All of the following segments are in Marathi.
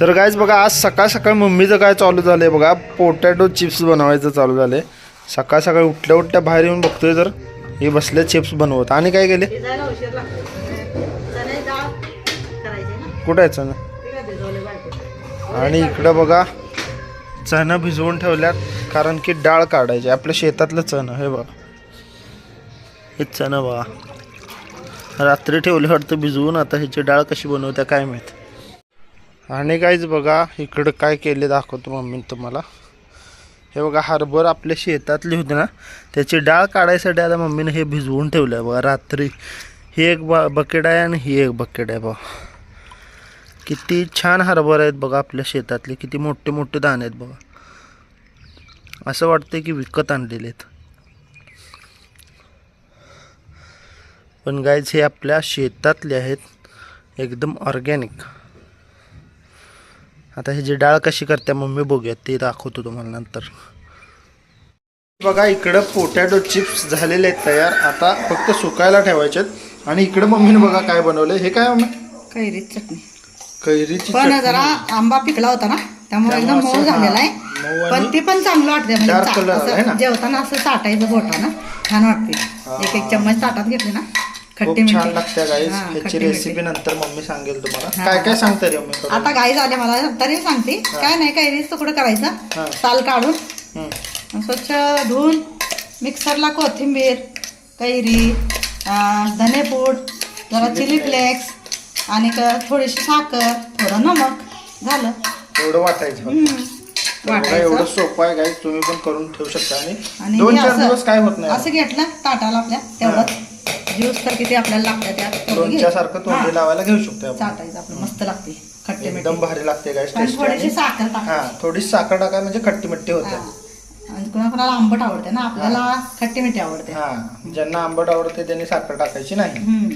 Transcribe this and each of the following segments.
तर गायच बघा आज सकाळ सकाळ मम्मीचं काय चालू झालंय बघा. पोटॅटो चिप्स बनवायचं चालू झालंय. सकाळ सकाळ उठल्या उठल्या बाहेर येऊन बघतोय तर हे बसले चिप्स बनवत. आणि काय केले? कुठं आहे चणं? आणि इकडं बघा चणं भिजवून ठेवल्यात. कारण की डाळ काढायची. आपल्या शेतातलं चणं हे बघा. हे चणं बघा. रात्री ठेवले वाटतं भिजवून आता ह्याची डाळ कशी बनवत्या काय माहीत. आणि काहीच बघा इकडं काय केले दाखवतो मम्मीने तुम्हाला. हे बघा हरभर आपल्या शेतातली होती ना त्याची डाळ काढायसाठी आता मम्मीनं हे भिजवून ठेवलं आहे बघा रात्री. ही एक बा बकेट आहे आणि ही एक बकेट आहे बघा. किती छान हरभर आहेत बघा आपल्या शेतातले किती मोठे मोठे दाणे आहेत बघा. असं वाटतं की विकत आणलेले आहेत. पण गायच हे आपल्या शेतातले आहेत एकदम ऑर्गॅनिक आता हे जी डाळ कशी करते मम्मी बघूया ते दाखवतो तुम्हाला नंतर. बघा इकडं पोटॅटो चिप्स झालेले आहेत तयार. आता फक्त सुकायला ठेवायचे आहेत. आणि इकडं मम्मीने बघा काय बनवलं हे काय मम्मी? कैरीच चटणी. कैरीची पण चटणी. जरा आंबा पिकला होता ना त्यामुळे एकदम त्यामुळे मऊ असं, झालेला हा, आहे पण ते पण चांगलं वाटते म्हणजे आहे ना? जेवताना असं चाटायचं बोटानं छान वाटते एक एक चम्मच ताटात घेतले ना. खूप खट्टी छान लागते गाईज ह्याची रेसिपी. नंतर मम्मी सांगेल तुम्हाला. काय काय सांगते रे मम्मी? आता गाई झाले मला तरी सांगते. काय नाही कैरीच तुकडं हा. करायचं साल काढून. स्वच्छ धुवून मिक्सरला कोथिंबीर कैरी धनेपूड जरा चिली फ्लेक्स. आणि थोडीशी साखर थोडं नमक. झालं. एवढं वाटायचं एवढं सोपं आहे गाईज तुम्ही पण करून ठेवू शकता आणि दोन चार असं- दिवस काय होत नाही. असं घेतलं ताटाला आपल्या तेवढंच. ज्यूस तर किती आपल्याला लागतं त्यात तेवढं लोणच्या घ्यायचं. सारखं तोंडी लावायला घेऊ शकतो आपण. चाटायचं आपलं मस्त लागते. खट्टे एकदम भारी लागते आणि टेस्टी थोडीशी साखर हा टाकायची थोडी साखर टाका म्हणजे खट्टी मिट्टी हा. होते आणि कुणा कुणाला आंबट आवडते ना आपल्याला खट्टी मिठी आवडते. हा ज्यांना आंबट आवडते त्यांनी साखर टाकायची नाही. हम्म.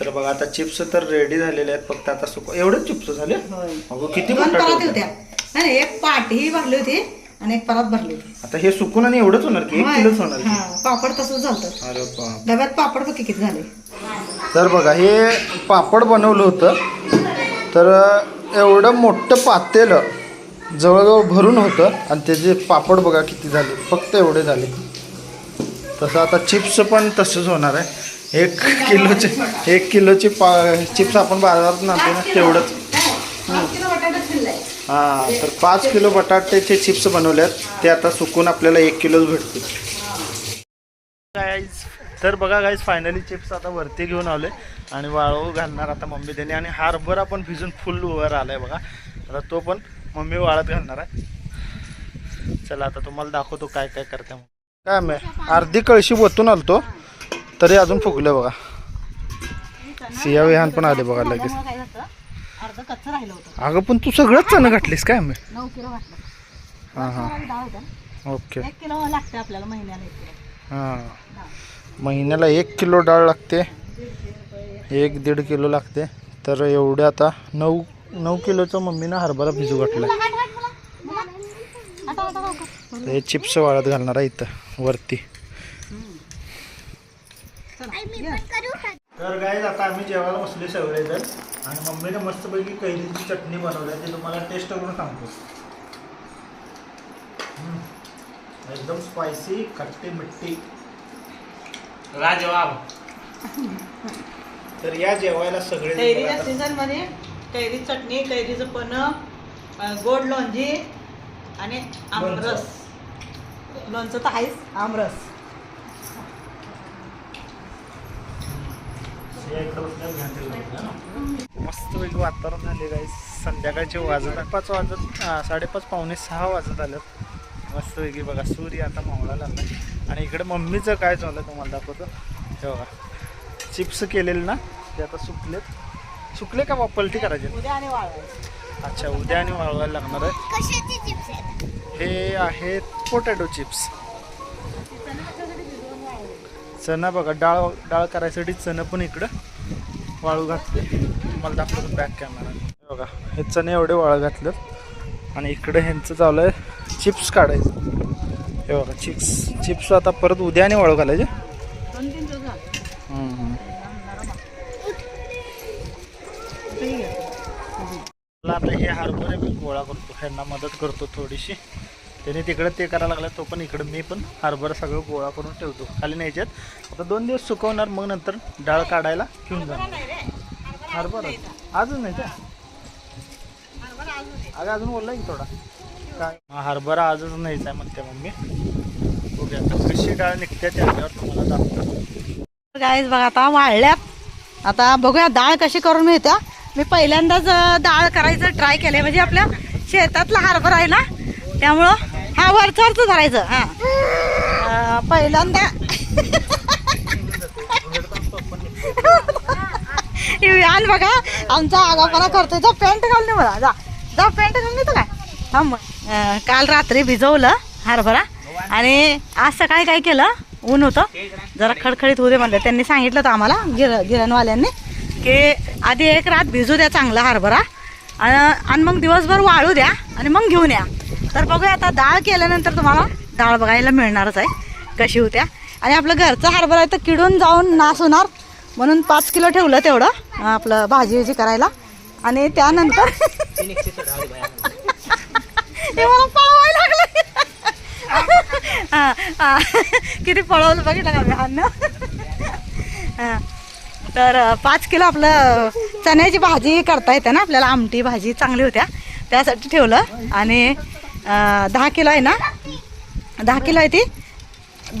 तर बघा आता चिप्स तर रेडी झालेले आहेत फक्त आता सुक एवढेच चिप्स झाले? होय. अगो किती दोन परात. होत्या नाही नाही, एक पाटी भरली होती. आणि एक परात भरली. आता हे सुकून आणि एवढंच होणार की एक. किलोच होणार की? पापड तसंच झालं अरे बाप. डब्यात पापड बघ किती झाले. तर बघा हे पापड बनवलं होतं. तर एवढं मोठं पातेलं जवळजवळ भरून होतं. आणि त्याचे पापड बघा किती झाले. फक्त एवढे झाले. तसं आता चिप्स पण तसंच होणार आहे. एक किलोचे एक किलोचे पा चिप्स आपण बाजारात आणतो ना तेवढंच. हां तर पाच किलो बटाट्याचे चिप्स बनवल्यात. ते आता सुकून आपल्याला एक किलोच भेटतील. गाईज तर बघा गाईज फायनली चिप्स आता वरती घेऊन आले आणि वाळू घालणार आता मम्मी त्याने. आणि हारभर आपण भिजून फुल वर आलाय बघा. आता तो पण मम्मी वाळत घालणार आहे. चला आता तुम्हाला दाखवतो काय काय करते मग काय मी अर्धी कळशी ओतून आलतो. तरी अजून फुगलं बघा. सिया विहान पण आले बघा लगेच. अर्ध कच्चं राहिलं होतं. अगं पण तू सगळंच चणं घातलीस काय मी नऊ किलो वाटलं हां हां. डाळ ओके. एक किलो लागते आपल्याला महिन्याला एक किलो. हां. महिन्याला एक किलो डाळ लागते. एक दीड किलो लागते. तर एवढे आता नऊ नऊ किलोचं मम्मीनं हरभरा भिजू घातलं हे चिप्स वाळत घालणार आहे इथं वरती. तर काय आता आम्ही जेवायला बसले सगळेजण आणि मम्मीने मस्तपैकी कैरीची चटणी बनवली आहे ती तुम्हाला टेस्ट करून सांगतो. एकदम स्पायसी खट्टी मिट्टी. राजवाब तर या जेवायला सगळे कैरीच्या सीझनमध्ये कैरी चटणी कैरीचं पण गोड लोणची आणि आमरस. लोणचं तर आहेच आमरस. मस्त पैकी वातावरण झाले काही संध्याकाळचे वाजत पाच वाजत हा, साडेपाच पावणे सहा वाजत आलं मस्तपैकी बघा सूर्य आता मावळा लागला आणि इकडे मम्मीचं काय चाललं तुम्हाला दाखवतो. हे बघा चिप्स केलेले ना ते आता सुकलेत. सुकले का पलटी करायचे. अच्छा उद्या आणि वाळवायला लागणार आहे. हे आहेत पोटॅटो चिप्स चणा बघा डाळ डाळ करायसाठी चणं पण इकडं वाळू घातले. मला दाखवतो बॅक कॅमेरा बघा हे चणे एवढे वाळू घातलं आणि इकडं ह्यांचं चालू आहे चिप्स काढायचं. हे बघा चिप्स चिप्स आता परत उद्या आणि वाळू घालायचे. दोन आता हे हरभरे मी गोळा करतो. ह्यांना मदत करतो थोडीशी. त्याने तिकडे ते करायला लागलं तो पण इकडं मी पण हरभरा सगळं गोळा करून ठेवतो. खाली न्यायच्यात आता दोन दिवस सुकवणार मग नंतर डाळ काढायला घेऊन जाणार. हरभरा अजून नाही का? अगं अजून बोलला की थोडा. काय? हा, हरभरा आजच नाहीच आहे म्हणते मम्मी. बघूया आता कशी डाळ निघते त्याच्यावर तुम्हाला दाखवतो. गाईज बघा आता वाळल्यात आता बघूया डाळ कशी करून मिळत्या मी पहिल्यांदाच डाळ करायचं ट्राय केलंय. म्हणजे आपल्या शेतातला हरभरा आहे ना त्यामुळं हा वरचवरच धरायचं हा. पहिल्यांदा. आल बघा आमचा आगापणा करतोय. जा पॅन्ट घालून ये मला जा. जा पॅन्ट घालून येतो काय? थांब मग. काल रात्री भिजवलं हरभरा आणि आज सकाळी काय केलं? ऊन होतं. जरा खडखडीत होऊ दे म्हणलं. त्यांनी सांगितलं होतं आम्हाला गिर गिरणवाल्यांनी की आधी एक रात भिजू द्या चांगला हरभरा. आणि मग दिवसभर वाळू द्या आणि मग घेऊन या. तर बघूया आता डाळ केल्यानंतर तुम्हाला डाळ बघायला मिळणारच आहे. कशी होत्या. आणि आपलं घरचं हरभरा आहे तर किडून जाऊन नाश होणार म्हणून पाच किलो ठेवलं तेवढं आपलं भाजी भाजी करायला. आणि त्यानंतर हे मला पळवायला लागलं किती पळवलं बघितलं का अन्न तर पाच किलो आपलं चण्याची भाजी करता येते ना आपल्याला. आमटी भाजी चांगली होत्या. त्यासाठी ठेवलं. आणि दहा किलो आहे ना? दहा किलो आहे ती.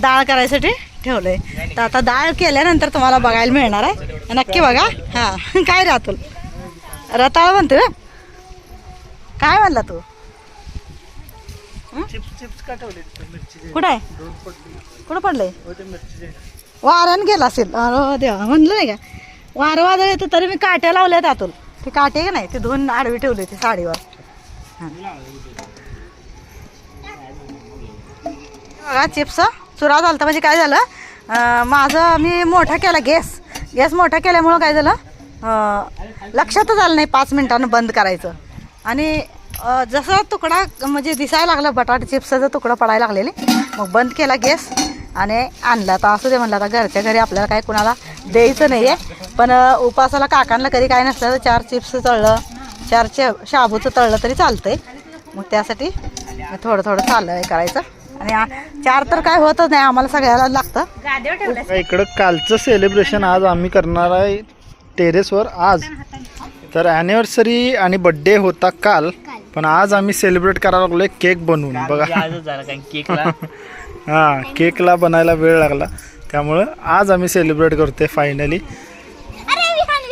डाळ करायसाठी ठेवलंय. तर आता डाळ केल्यानंतर तुम्हाला बघायला मिळणार आहे. नक्की बघा. हां. काय राहतुल रताळ म्हणतो व्हय? काय म्हणला तू? ठेवले कुठं आहे? कुठं पडलंय? मिरची वाऱ्यानं गेला असेल. देवा. म्हणलं नाही का? वारं वादळ येतं तरी मी काट्या लावल्या त्यातून ते काटे का नाही? ते दोन आडवी ठेवली होती साडीवर. हां. बघा चिप्स. चुरा झालता म्हणजे काय झालं? माझं मी मोठा केला गॅस. गॅस मोठा केल्यामुळं काय झालं? लक्षातच आलं नाही पाच मिनिटानं बंद करायचं. आणि जसा जसं तुकडा म्हणजे दिसायला लागला बटाटे चिप्सचा तुकडा पडायला लागलेले मग बंद केला गॅस आणि आणला. तर असू दे म्हणलं आता घरच्या घरी आपल्याला काय कुणाला द्यायचं नाही आहे पण उपासाला काकांना कधी काय नसलं तर चार चिप्स तळलं चार चे शाबूचं तळलं तरी चालतं आहे मग त्यासाठी थोडं थोडं चाललं करायचं. आणि आ- चार तर काय होतच नाही आम्हाला सगळ्याला लागतं. इकडं कालचं सेलिब्रेशन आज आम्ही करणार आहे टेरेसवर आज. तर ॲनिव्हर्सरी आणि बड्डे होता काल पण आज आम्ही सेलिब्रेट करायला लागलोय केक बनवून बघा. झाला काय केकला हा केकला बनायला वेळ लागला. त्यामुळं आज आम्ही सेलिब्रेट करतोय फायनली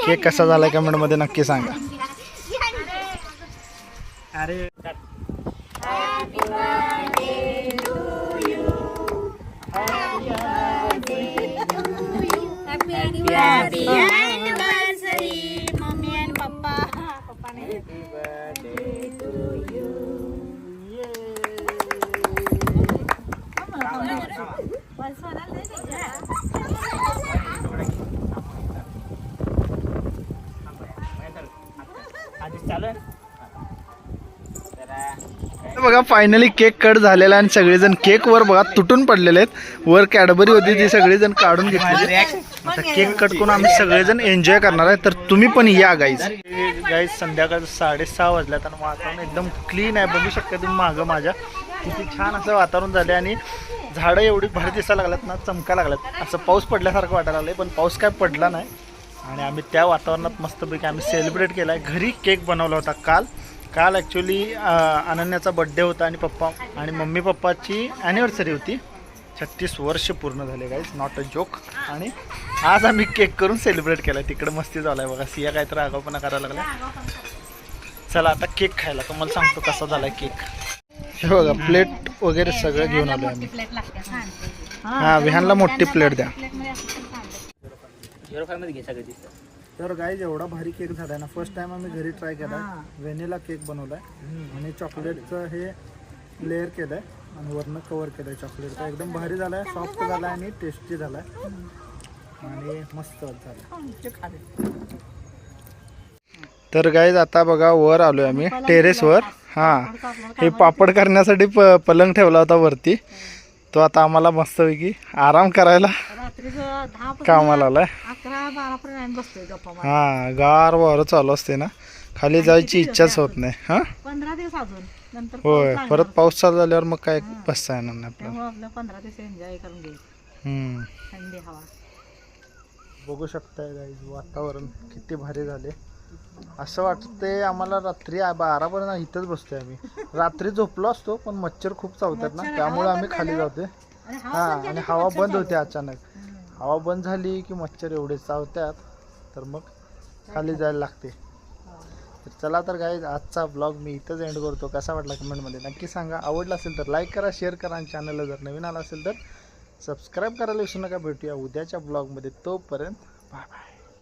केक कसा झाला कमेंटमध्ये नक्की सांगा. अरे Happy anniversary, mommy and papa. papa Happy birthday to you. Yeay. Sama, sama, sama. बघा फायनली केक कट झालेला आहे आणि सगळेजण केक वर बघा तुटून पडलेले आहेत. वर कॅडबरी होती ती सगळेजण काढून घेतलेली आता केक कट करून आम्ही सगळेजण एन्जॉय करणार आहे. तर तुम्ही पण या गाईज गाईज संध्याकाळ साडेसहा वाजल्यात आणि वातावरण एकदम क्लीन आहे. बघू शकता तुम्ही मागं माझ्या. किती छान असं वातावरण झाले आणि झाडं एवढी भारी दिसायला लागल्यात ना चमका लागल्यात. असं पाऊस पडल्यासारखं वाटायला लागलं पण पाऊस काय पडला नाही. आणि आम्ही त्या वातावरणात मस्तपैकी आम्ही सेलिब्रेट केला आहे घरी केक बनवला होता काल. काल ॲक्च्युली अनन्याचा बड्डे होता आणि पप्पा आणि मम्मी पप्पाची ॲनिव्हर्सरी होती. छत्तीस वर्ष पूर्ण झाले गाईज नॉट अ जोक आणि आज आम्ही केक करून सेलिब्रेट केला तिकडं मस्ती झाला आहे बघा. सिया काहीतरी आगावपणा करायला लागला चला आता केक खायला. तुम्हाला सांगतो कसा झाला केक हे बघा प्लेट वगैरे सगळं घेऊन आलो आम्ही. हां विहानला मोठी प्लेट द्या. तर गाईज एवढा भारी केक झाला ना. फर्स्ट टाइम आम्ही घरी ट्राय केला व्हॅनिला केक बनवलाय. आणि चॉकलेटचं हे लेअर केलंय. आणि वरनं कवर केलंय चॉकलेटचा एकदम भारी झालाय सॉफ्ट झालाय आणि टेस्टी झालाय. आणि मस्त झालं तर गाईज आता बघा वर आलोय आम्ही. टेरेसवर हां. हे पापड करण्यासाठी प पलंग ठेवला होता वरती. तो आता आम्हाला मस्तपैकी आराम करायला रात्रीचं दहा कामाला आलाय? अकरा बारा पर्यंत बसतोय गप्पा मारत. हा गार वारं चालू असते ना. खाली जायची इच्छाच होत नाही. हा? पंधरा दिवस अजून. नंतर होय लागणार. परत पाऊस चालू झाल्यावर मग काय बसता येणार नाही आपल्याला त्यामुळे आपलं पंधरा दिवस एन्जॉय करून घ्यायचं हम्म. थंडी हवा. बघू शकताय गाईज वातावरण किती भारी झाले. असं वाटतंय आम्हाला रात्री आ- बारापर्यंत इथंच बसतोय आम्ही. रात्री झोपलो असतो पण मच्छर खूप चावतात ना. त्यामुळे आम्ही खाली जातोय. आणि हा आणि हवा बंद. होते अचानक. हवा बंद झाली की मच्छर एवढे चावतात तर मग खाली जायला लागते. तर चला तर गाईज आजचा ब्लॉग मी इथंच एंड करतो. कसा वाटला कमेंटमध्ये नक्की सांगा. आवडला असेल तर लाईक करा शेअर करा आणि चॅनलला जर नवीन आला असेल तर सबस्क्राईब करायला विसरू नका. भेटूया उद्याच्या ब्लॉगमध्ये तोपर्यंत बाय बाय